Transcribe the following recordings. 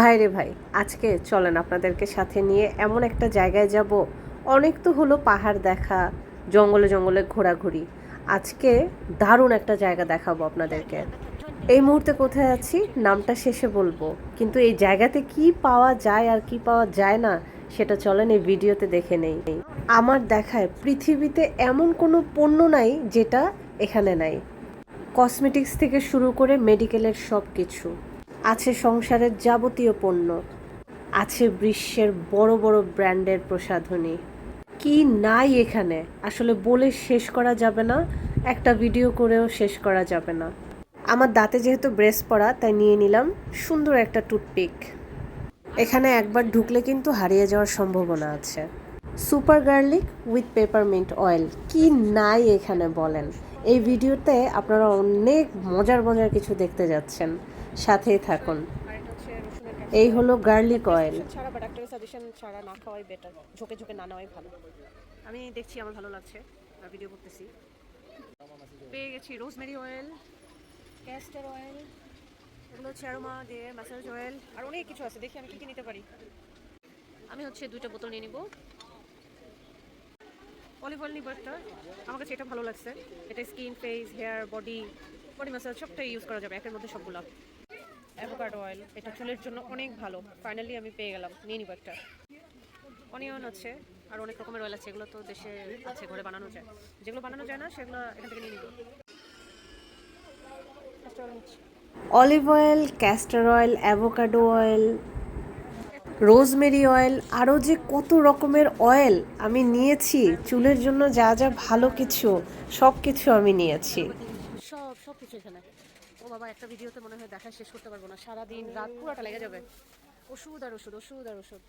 ভাইরে ভাই, আজকে চলেন আপনাদেরকে সাথে নিয়ে এমন একটা জায়গায় যাব। অনেক তো হলো পাহাড় দেখা, জঙ্গলে জঙ্গলে ঘোরাঘুরি। আজকে দারুণ একটা জায়গা দেখাবো আপনাদেরকে। এই মুহূর্তে কোথায় আছি নামটা শেষে বলব, কিন্তু এই জায়গাতে কি পাওয়া যায় আর কি পাওয়া যায় না, সেটা চলেন এই ভিডিওতে দেখে নেই। আমার দেখায় পৃথিবীতে এমন কোনো পণ্য নাই যেটা এখানে নাই। কসমেটিক্স থেকে শুরু করে মেডিকেলের সব কিছু আছে সংসারের যাবতীয় পণ্য, আছে বিশ্বের বড় বড় ব্র্যান্ডের প্রসাধনী। কি নাই এখানে? আসলে বলে শেষ করা যাবে না, একটা ভিডিও করেও শেষ করা যাবে না। আমার দাঁতে যেহেতু ব্রেস পড়া তাই নিয়ে নিলাম সুন্দর একটা টুথপিক। এখানে একবার ঢুকলে কিন্তু হারিয়ে যাওয়ার সম্ভাবনা আছে। Super garlic with peppermint oil. কি নাই এখানে বলেন? এই ভিডিওতে আপনারা অনেক মজার মজার কিছু দেখতে যাচ্ছেন। সাথেই থাকুন। এই হলো গার্লিক অয়েল। ছাড়া বা ডাক্তারের সাজেশন ছাড়া না খাওয়াই বেটার ঝোঁকে ঝোঁকে না নেওয়াই ভালো। আমি দেখছি, আমার ভালো লাগছে। আর ভিডিও করতেছি। পেয়ে গেছি রোজমেরি অয়েল ক্যাস্টার অয়েল এগুলো হচ্ছে অ্যারোমা দিয়ে ম্যাসাজ অয়েল আর অনেক কিছু আছে। দেখি আমি কী কী নিতে পারি। আমি হচ্ছে দুইটা বোতল নিয়ে নিব। অলিভ অয়েল নিব একটা। আমার কাছে এটা ভালো লাগছে। এটা skin face hair body body massage সবটাই ইউজ করা যাবে। একের মধ্যে সবগুলো। অ্যাভোকাডো অয়েল এটা চুলের জন্য অনেক ভালো। ফাইনালি আমি পেয়ে গেলাম নিয়ে নিব একটা। অনিয়ন আছে আর অনেক রকমের অয়েল আছে এগুলো তো দেশে আছে ঘরে বানানো যায়। যেগুলো বানানো যায় না সেগুলো এখান থেকে নিয়ে নিব। Olive oil castor oil avocado oil rosemary oil আরও যে কত রকমের অয়েল আমি নিয়েছি চুলের জন্য যা যা ভালো কিছু সব কিছু আমি নিয়েছি। সব সব কিছু এখানে। বাবা একটা ভিডিওতে মনে হয় দেখা শেষ করতে পারব না। সারাদিন রাত পুরোটা লেগে যাবে। ওষুধ আর ওষুধ ওষুধ আর ওষুধ।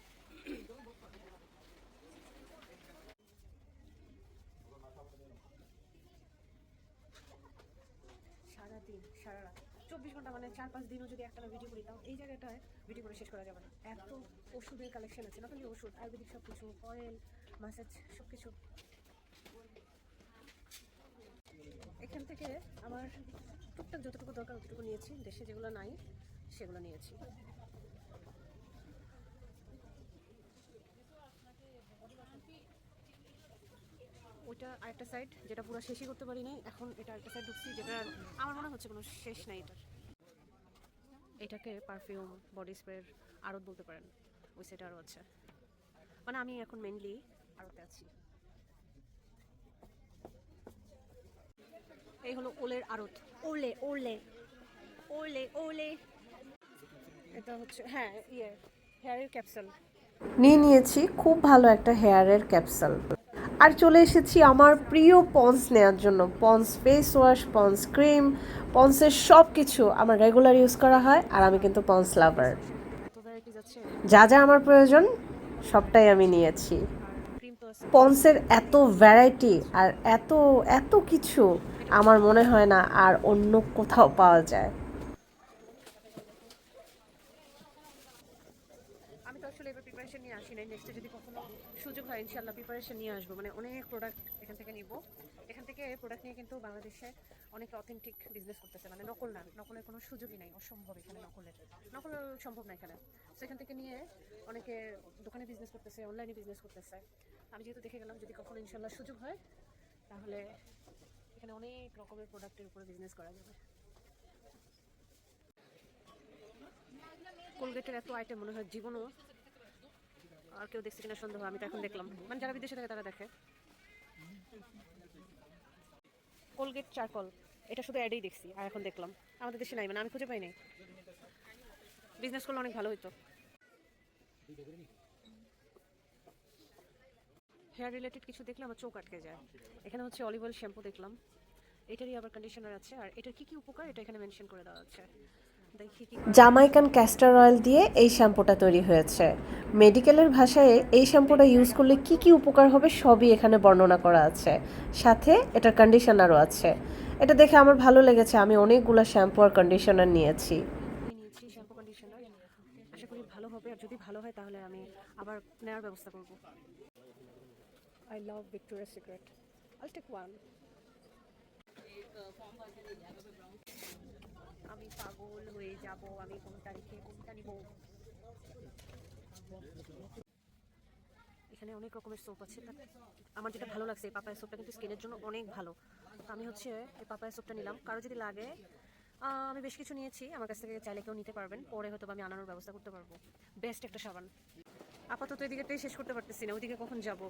সারাদিন, সারা রাত। চব্বিশ ঘণ্টা মানে চার পাঁচ দিনও যদি একটা ভিডিও করি, তাও এই জায়গাটায় ভিডিও করে শেষ করা যাবে না। এত ওষুধের কালেকশন আছে না খালি ওষুধ, আয়ুর্বেদিক সব কিছু অয়েল মাসাজ সব কিছু এখান থেকে আমার টুকটাক যতটুকু দরকার ততটুকু নিয়েছি। দেশে যেগুলো নাই, সেগুলো নিয়েছি। ওইটা আরেকটা সাইড যেটা পুরো শেষই করতে পারি নাই এখন এটা আরেকটা সাইড ঢুকছি যেটা আমার মনে হচ্ছে কোনো শেষ নাই এটার। এটাকে পারফিউম বডি স্প্রের আড়ত বলতে পারেন, ওই সাইডে আরও আছে। মানে আমি এখন মেনলি আড়তে আছি। এই হলো ওলের আড়ত। ওলে ওলে ওলে ওলে। এটা হচ্ছে হ্যাঁ ইয়ে হেয়ারের ক্যাপসুল। নিয়ে নিয়েছি খুব ভালো একটা হেয়ারের ক্যাপসুল। আর চলে এসেছি আমার প্রিয় পন্স নেওয়ার জন্য। Pond's face wash Pond's cream পন্সের সব কিছু আমার রেগুলার ইউজ করা হয় আর আমি কিন্তু পন্স লাভার। যা যা আমার প্রয়োজন সবটাই আমি নিয়েছি। পন্সের এত ভ্যারাইটি আর এত এত কিছু। আমার মনে হয় না আর অন্য কোথাও পাওয়া যায়। আমি তো আসলে এবার নিয়ে আসি নাই নেক্সটে যদি সুযোগ হয় ইনশাল্লাহ নিয়ে আসব। মানে অনেক প্রোডাক্ট এখান থেকে এখান থেকে প্রোডাক্ট নিয়ে কিন্তু বাংলাদেশে অথেন্টিক বিজনেস করতেছে। মানে নকল না, নকলের কোনো সুযোগই অসম্ভব এখানে নকলের। নকল সম্ভব এখানে। সেখান থেকে নিয়ে অনেকে দোকানে বিজনেস করতেছে অনলাইনে বিজনেস করতেছে। আমি যেহেতু দেখে গেলাম, যদি কখনো ইনশাল্লাহ সুযোগ হয়, তাহলে এখানে অনেক রকমের প্রোডাক্টের উপরে বিজনেস করা যাবে। কোলগেটের এত আইটেম মনে হয় জীবনও আর কেউ দেখছে কিনা সন্দেহ, আমি তো এখন দেখলাম। মানে যারা বিদেশে থাকে, তারা দেখে। কোলগেট চারকল এটা শুধু অ্যাডেই দেখছি, আর এখন দেখলাম। আমাদের দেশে নাই মানে আমি খুঁজে পাই নাই। বিজনেস করলে অনেক ভালো হতো হেয়ার রিলেটেড কিছু দেখলে আমার চোখ আটকে যায়। এখানে হচ্ছে অলিভ অয়েল শ্যাম্পু দেখলাম। এটারই আবার কন্ডিশনার আছে। আর এটার কি কি উপকার এটা এখানে মেনশন করে দেওয়া আছে। জামাইকান ক্যাস্টার অয়েল দিয়ে এই শ্যাম্পুটা তৈরি হয়েছে। মেডিকেলের ভাষায় এই শ্যাম্পুটা ইউজ করলে কি কি উপকার হবে সবই এখানে বর্ণনা করা আছে। সাথে এটার কন্ডিশনারও আছে। এটা দেখে আমার ভালো লেগেছে। আমি অনেকগুলো শ্যাম্পু আর কন্ডিশনার নিয়েছি। নিয়েছি শ্যাম্পু কন্ডিশনার আশা করি ভালো হবে। আর যদি ভালো হয় তাহলে আমি আবার নেওয়ার ব্যবস্থা করব। I love Victoria secret I take one আমি পাগল হয়ে যাব, আমি কোন তারিখে কোনটা নিব এখানে অনেক রকমের সোপ আছে আমার যেটা ভালো লাগছে এই পাপায়া সোপটা কিন্তু স্কিনের জন্য অনেক ভালো। আমি হচ্ছে এই পাপায়া সোপটা নিলাম। কারও যদি লাগে আমি বেশ কিছু নিয়েছি, আমার কাছ থেকে চাইলে কেউ নিতে পারবেন। পরে হয়তো আমি আনানোর ব্যবস্থা করতে পারব। বেস্ট একটা সাবান। আপাতত এদিকেটাই শেষ করতে পারতেছি না ওইদিকে কখন যাব?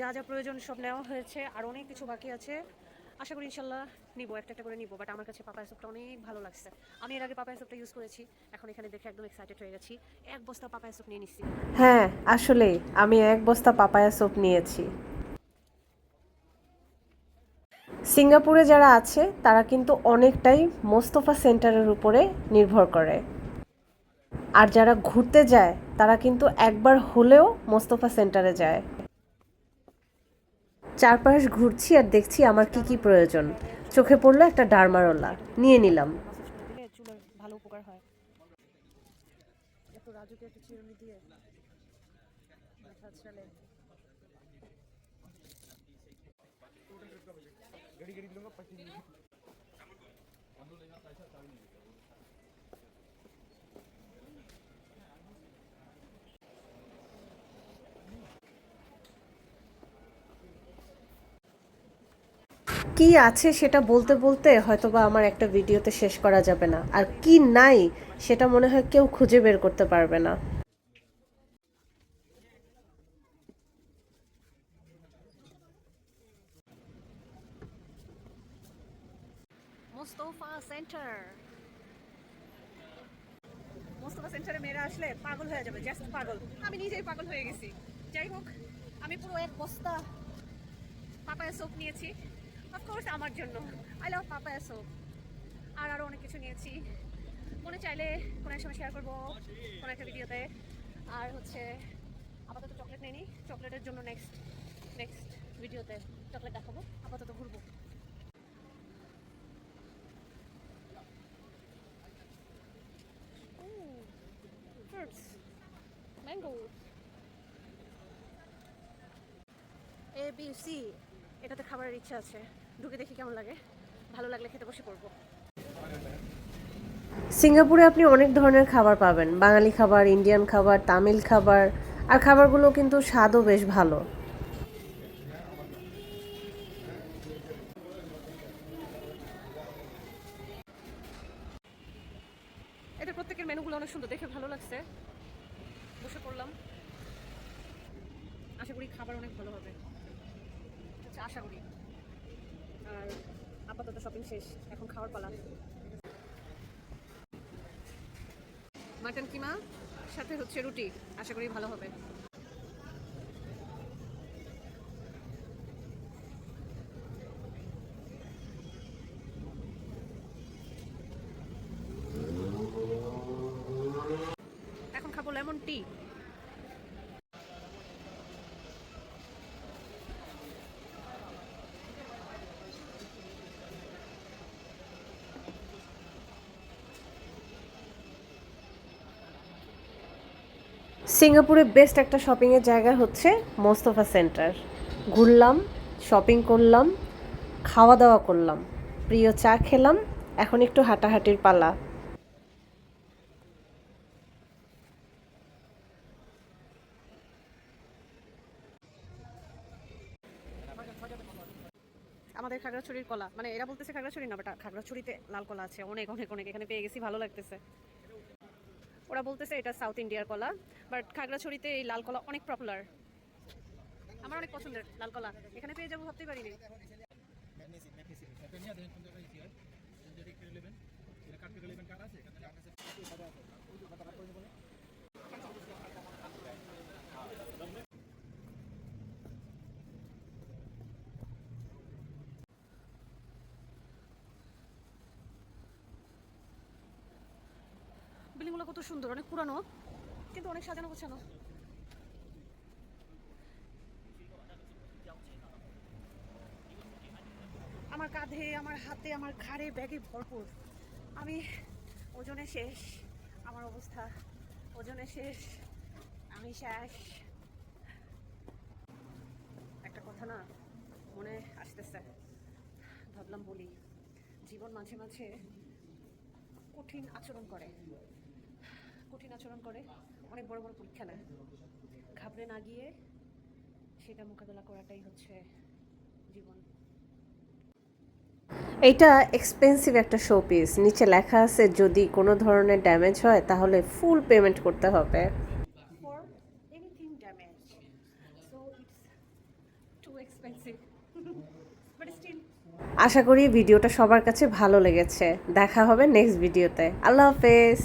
যা যা প্রয়োজন সব নেওয়া হয়েছে, আর অনেক কিছু বাকি আছে। আশা করি ইনশাল্লাহ নিবো, একটা একটা করে নিবো বাট আমার কাছে পাপায়া সোপটা অনেক ভালো লাগছে। আমি এর আগে পাপায়া সোপটা ইউজ করেছি, এখন এখানে দেখে একদম এক্সাইটেড হয়ে গেছি। এক বস্তা পাপায়া সোপ নিয়ে নিচ্ছি হ্যাঁ আসলে আমি এক বস্তা পাপায়া সোপ নিয়েছি। সিঙ্গাপুরে যারা আছে, তারা কিন্তু অনেকটাই মোস্তফা সেন্টারের উপরে নির্ভর করে। আর যারা ঘুরতে যায়, তারা কিন্তু একবার হলেও মোস্তফা সেন্টারে যায়। চারপাশ ঘুরছি আর দেখছি আমার কি কি প্রয়োজন। চোখে পড়ল একটা ডারমারোলা। নিয়ে নিলাম। ভালো উপকার হয়। কি আছে সেটা বলতে বলতে হয়তোবা আমার একটা ভিডিওতে শেষ করা যাবে না। আর কি নাই সেটা মনে হয় কেউ খুঁজে বের করতে পারবে না। মোস্তফা সেন্টার। মোস্তফা সেন্টারে মেয়েরা আসলে পাগল হয়ে যাবে জাস্ট পাগল। আমি নিজেই পাগল হয়ে গেছি। যাই হোক, আমি পুরো এক বস্তা পাপায়া সোপ নিয়েছি। অফকোর্স আমার জন্য। আই লাভ পাপায়া সোপ আর আরও অনেক কিছু নিয়েছি। মনে চাইলে কোনো এক সময় শেয়ার করব কোনো একটা ভিডিওতে আর হচ্ছে আপাতত চকলেট নিয়ে নিই চকলেটের জন্য নেক্সট নেক্সট ভিডিওতে চকলেট দেখাবো। আপাতত ঘুরবো। Fruits, mango. A B C এটাতে খাবারের ইচ্ছা আছে। ঢুকে দেখি কেমন লাগে। ভালো লাগলে খেতে বসে পড়ব। সিঙ্গাপুরে আপনি অনেক ধরনের খাবার পাবেন। বাঙালি খাবার ইন্ডিয়ান খাবার তামিল খাবার আর খাবারগুলো কিন্তু স্বাদও বেশ ভালো। এটা প্রত্যেকের মেনুগুলো অনেক সুন্দর দেখে ভালো লাগছে। বসে পড়লাম। আশা করি খাবার অনেক ভালো হবে। আশা করি। আর আপাতত শপিং শেষ, এখন খাওয়ার পালা। মাটন কিমা সাথে হচ্ছে রুটি, আশা করি ভালো হবে। এখন খাব লেমন টি সিঙ্গাপুরে বেস্ট একটা শপিংয়ের জায়গা হচ্ছে মোস্তফা সেন্টার। ঘুরলাম, শপিং করলাম খাওয়া দাওয়া করলাম, প্রিয় চা খেলাম, এখন একটু হাঁটাহাঁটির পালা। আমাদের খাগড়াছড়ির কলা মানে এরা বলতেছে খাগড়াছড়ি না বাট খাগড়াছড়িতে লাল কলা আছে, অনেক অনেক অনেক, এখানে পেয়ে গেছি, ভালো লাগতেছে। ওরা বলতেছে এটা সাউথ ইন্ডিয়ার কলা বাট খাগড়াছড়িতে এই লাল কলা অনেক পপুলার আমার অনেক পছন্দের লাল কলা, এখানে পেয়ে যাব ভাবতেই পারিনি। বিল্ডিংগুলো কত সুন্দর, অনেক পুরানো। কিন্তু অনেক সাজানো গোছানো। আমার কাঁধে, আমার হাতে, আমার ঘাড়ে ব্যাগে ভরপুর। আমি ওজনে শেষ, আমার অবস্থা ওজনে শেষ, আমি শেষ। একটা কথা না, মনে আসতেছে। ভাবলাম বলি, জীবন মাঝে মাঝে কঠিন আচরণ করে। কঠিন আচরণ করে অনেক বড় বড় পরীক্ষা নেয়। ঘাবড়ে না গিয়ে সেটা মোকাবেলা করাটাই হচ্ছে জীবন। এইটা এক্সপেন্সিভ একটা শো পিস নিচে লেখা আছে যদি কোনো ধরনের ড্যামেজ হয় তাহলে ফুল পেমেন্ট করতে হবে। আশা করি ভিডিওটা সবার কাছে ভালো লেগেছে। দেখা হবে নেক্সট ভিডিওতে আল্লাহ হাফেজ।